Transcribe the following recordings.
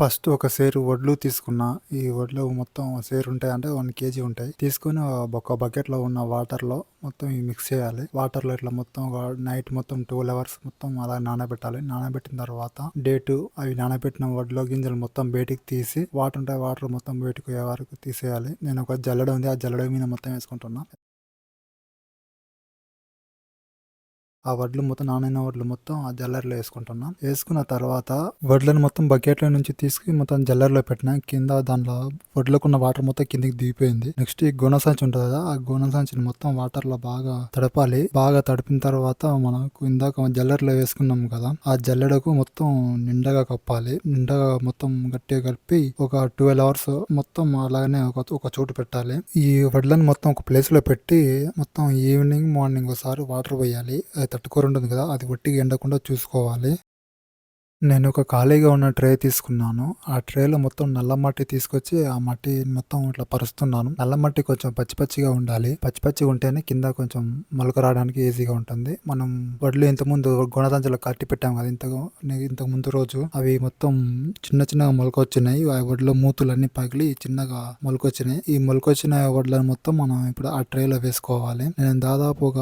First ఒక సేరు వడ్లు తీసుకున్నా. ఈ వడ్లు మొత్తం సేరు ఉంటాయి అంటే వన్ కేజీ ఉంటాయి. తీసుకొని ఒక బకెట్లో ఉన్న వాటర్లో మొత్తం మిక్స్ చేయాలి. వాటర్లో ఇట్లా మొత్తం నైట్ మొత్తం ట్వెల్వ్ అవర్స్ మొత్తం అలా నానబెట్టాలి. నానబెట్టిన తర్వాత డేటు అవి నానబెట్టిన వడ్లో గింజలు మొత్తం బయటికి తీసి వాటర్ ఉంటాయి వాటర్ మొత్తం బయటకు వరకు తీసేయాలి. నేను ఒక జల్లెడ ఉంది. ఆ జల్లెడ మీద మొత్తం వేసుకుంటున్నా. ఆ వడ్లు మొత్తం నానైన వడ్లు మొత్తం ఆ జల్లర్లో వేసుకుంటున్నా. వేసుకున్న తర్వాత వడ్లను మొత్తం బకెట్లో నుంచి తీసుకుని మొత్తం జల్లర్లో పెట్టిన కింద దాంట్లో వడ్లకున్న వాటర్ మొత్తం కిందికి దిగిపోయింది. నెక్స్ట్ ఈ గోన సంచి ఉంటుంది కదా ఆ గోన సంచిని మొత్తం వాటర్లో బాగా తడపాలి. బాగా తడిపిన తర్వాత మనకు ఇందాక జల్లర్లో వేసుకున్నాం కదా ఆ జల్లెడకు మొత్తం నిండగా కప్పాలి. నిండగా మొత్తం గట్టిగా కలిపి ఒక ట్వెల్వ్ అవర్స్ మొత్తం అలాగనే ఒక ఒక చోటు పెట్టాలి. ఈ వడ్లను మొత్తం ఒక ప్లేస్లో పెట్టి మొత్తం ఈవినింగ్ మార్నింగ్ ఒకసారి వాటర్ పోయాలి. అది తట్టుకోరు ఉంటుంది కదా అది ఒట్టిగా ఎండకుండా చూసుకోవాలి. నేను ఒక ఖాళీగా ఉన్న ట్రే తీసుకున్నాను. ఆ ట్రేలో మొత్తం నల్ల మట్టి తీసుకొచ్చి ఆ మట్టి మొత్తం ఇట్లా పరుస్తున్నాను. నల్ల మట్టి కొంచెం పచ్చి పచ్చిగా ఉండాలి. పచ్చి పచ్చిగా ఉంటేనే కింద కొంచెం మొలక రావడానికి ఈజీగా ఉంటుంది. మనం వడ్లు ఇంత ముందు కట్టి పెట్టాం కదా ఇంత ఇంతకు ముందు రోజు. అవి మొత్తం చిన్న చిన్నగా మొలక వచ్చినాయి ఆ వడ్ల మూతులన్నీ పగిలి చిన్నగా మొలకొచ్చినాయి. ఈ మొలకొచ్చిన వడ్లను మొత్తం మనం ఇప్పుడు ఆ ట్రేలో వేసుకోవాలి. నేను దాదాపు ఒక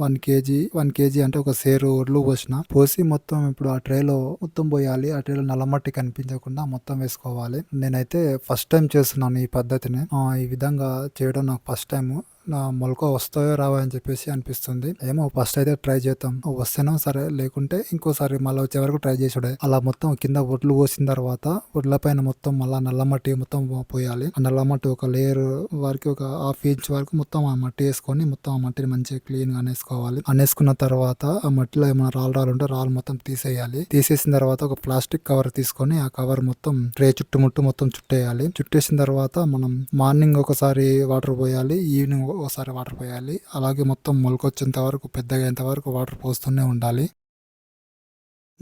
వన్ కేజీ వన్ కేజీ అంటే ఒక సేరు వడ్లు పోసిన. పోసి మొత్తం ఇప్పుడు ఆ ట్రేలో మొత్తం మొత్తం పోయాలి అటు నల్లమట్టి కనిపించకుండా మొత్తం వేసుకోవాలి. నేనైతే ఫస్ట్ టైం చేస్తున్నాను ఈ పద్ధతిని. ఈ విధంగా చేయడం నాకు ఫస్ట్ టైము నా మొలక వస్తాయో రావో అని చెప్పేసి అనిపిస్తుంది. ఏమో ఫస్ట్ అయితే ట్రై చేద్దాం. వస్తేనో సరే లేకుంటే ఇంకోసారి మళ్ళీ వచ్చే వరకు ట్రై చేసుడే అలా మొత్తం కింద ఒడ్లు పోసిన తర్వాత ఒడ్ల పైన మొత్తం మళ్ళీ నల్ల మట్టి మొత్తం పోయాలి. ఆ నల్ల మట్టి ఒక లేయర్ వరకు ఒక హాఫ్ ఇంచ్ వరకు మొత్తం ఆ మట్టి వేసుకొని మొత్తం ఆ మట్టిని మంచిగా క్లీన్గా అనేసుకోవాలి. అనేసుకున్న తర్వాత ఆ మట్టిలో ఏమైనా రాళ్ళు రాళ్ళు ఉంటే రాళ్ళు మొత్తం తీసేయాలి. తీసేసిన తర్వాత ఒక ప్లాస్టిక్ కవర్ తీసుకొని ఆ కవర్ మొత్తం ట్రే చుట్టుముట్టు మొత్తం చుట్టేయాలి. చుట్టేసిన తర్వాత మనం మార్నింగ్ ఒకసారి వాటర్ పోయాలి. ఈవినింగ్ ఒకసారి వాటర్ పోయాలి. అలాగే మొత్తం మొలకొచ్చేంత వరకు పెద్దగా అయ్యేంత వరకు వాటర్ పోస్తూనే ఉండాలి.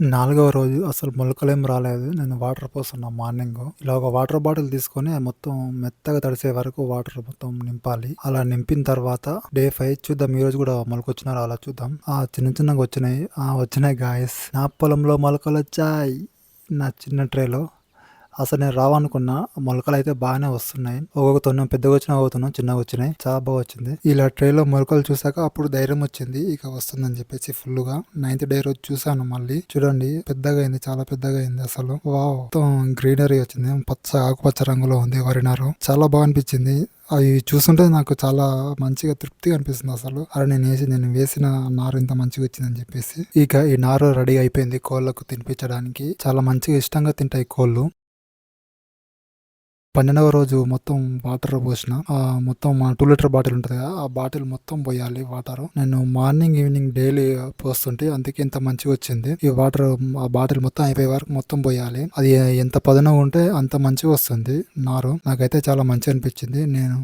నాలుగవ రోజు అసలు మొలకలేం రాలేదు. నేను వాటర్ పోస్తున్నా మార్నింగ్. ఇలా ఒక వాటర్ బాటిల్ తీసుకొని మొత్తం మెత్తగా తడిసే వరకు వాటర్ మొత్తం నింపాలి. అలా నింపిన తర్వాత డే ఫైవ్ చూద్దాం. ఈ రోజు కూడా మొలకొచ్చినారు అలా చూద్దాం. ఆ చిన్న చిన్నగా వచ్చినాయి. ఆ వచ్చినాయి గాయస్ నా పొలంలో మొలకలు వచ్చాయి. నా చిన్న ట్రేలో. అసలు నేను రావనుకున్నా మొలకలు అయితే బాగానే వస్తున్నాయి. ఒక్కొక్క తొన్నం పెద్దగా వచ్చిన ఒక తొన్నం చిన్నగా వచ్చినాయి. చాలా బాగా వచ్చింది. ఇలా ట్రేలో మొలకలు చూసాక అప్పుడు ధైర్యం వచ్చింది. ఇక వస్తుందని చెప్పేసి ఫుల్గా నైన్త్ డే రోజు చూసాను మళ్ళీ. చూడండి పెద్దగా అయింది చాలా పెద్దగా అయింది అసలు. వావ్! మొత్తం గ్రీనరీ వచ్చింది. పచ్చ ఆకుపచ్చ రంగులో ఉంది వరినారు. చాలా బాగా అనిపించింది. అవి చూస్తుంటే నాకు చాలా మంచిగా తృప్తిగా అనిపిస్తుంది అసలు. అరే నేను వేసి నేను వేసిన నారు ఇంత మంచిగా వచ్చిందని చెప్పేసి. ఇక ఈ నారు రెడీ అయిపోయింది కోళ్ళకు తినిపించడానికి. చాలా మంచిగా ఇష్టంగా తింటాయి కోళ్ళు. పన్నెండవ రోజు మొత్తం వాటర్ పోసిన. మొత్తం మా టూ లీటర్ బాటిల్ ఉంటుంది కదా ఆ బాటిల్ మొత్తం పోయాలి వాటర్. నేను మార్నింగ్ ఈవినింగ్ డైలీ పోస్తుంటే అందుకే ఇంత మంచిగా వచ్చింది. ఈ వాటర్ ఆ బాటిల్ మొత్తం అయిపోయే వరకు మొత్తం పోయాలి. అది ఎంత పదునుగా ఉంటే అంత మంచిగా వస్తుంది. నారు నాకైతే చాలా మంచి అనిపించింది. నేను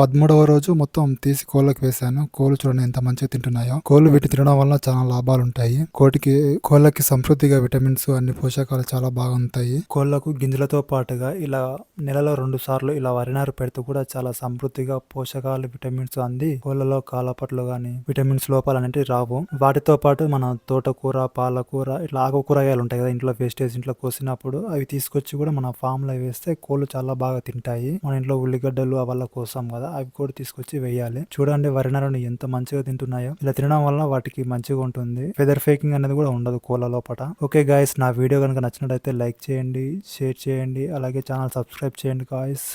పదమూడవ రోజు మొత్తం తీసి కోళ్ళకి వేశాను. కోళ్ళు చూడండి ఎంత మంచిగా తింటున్నాయో. కోళ్ళు వీటి తినడం వల్ల చాలా లాభాలు ఉంటాయి. కోటికి కోళ్ళకి సమృద్ధిగా విటమిన్స్ అన్ని పోషకాలు చాలా బాగుంటాయి. కోళ్ళకు గింజలతో పాటుగా ఇలా నెలలో రెండు సార్లు ఇలా వరినారు పెడితే కూడా చాలా సమృద్ధిగా పోషకాలు విటమిన్స్ అంది. కోళ్ళలో కాలపట్లు గాని విటమిన్స్ లోపాలు అనేవి రావు. వాటితో పాటు మన తోటకూర పాలకూర ఇట్లా ఆకు కూరగాయలు ఉంటాయి కదా ఇంట్లో వేస్టేజ్ ఇంట్లో కోసినప్పుడు అవి తీసుకొచ్చి కూడా మన ఫామ్లో వేస్తే కోళ్ళు చాలా బాగా తింటాయి. మన ఇంట్లో ఉల్లిగడ్డలు వాళ్ళ కోసం కదా. అవి కూడా తీసుకొచ్చి వేయాలి. చూడండి వరినారని ఎంత మంచిగా తింటున్నాయో. ఇలా తినడం వల్ల వాటికి మంచిగా ఉంటుంది. ఫెదర్ ఫేకింగ్ అనేది కూడా ఉండదు కోళ్ళ లోపల ఓకే గాయస్ నా వీడియో కనుక నచ్చినట్టయితే లైక్ చేయండి షేర్ చేయండి అలాగే ఛానల్ సబ్స్క్రైబ్ చేయండి గాయస్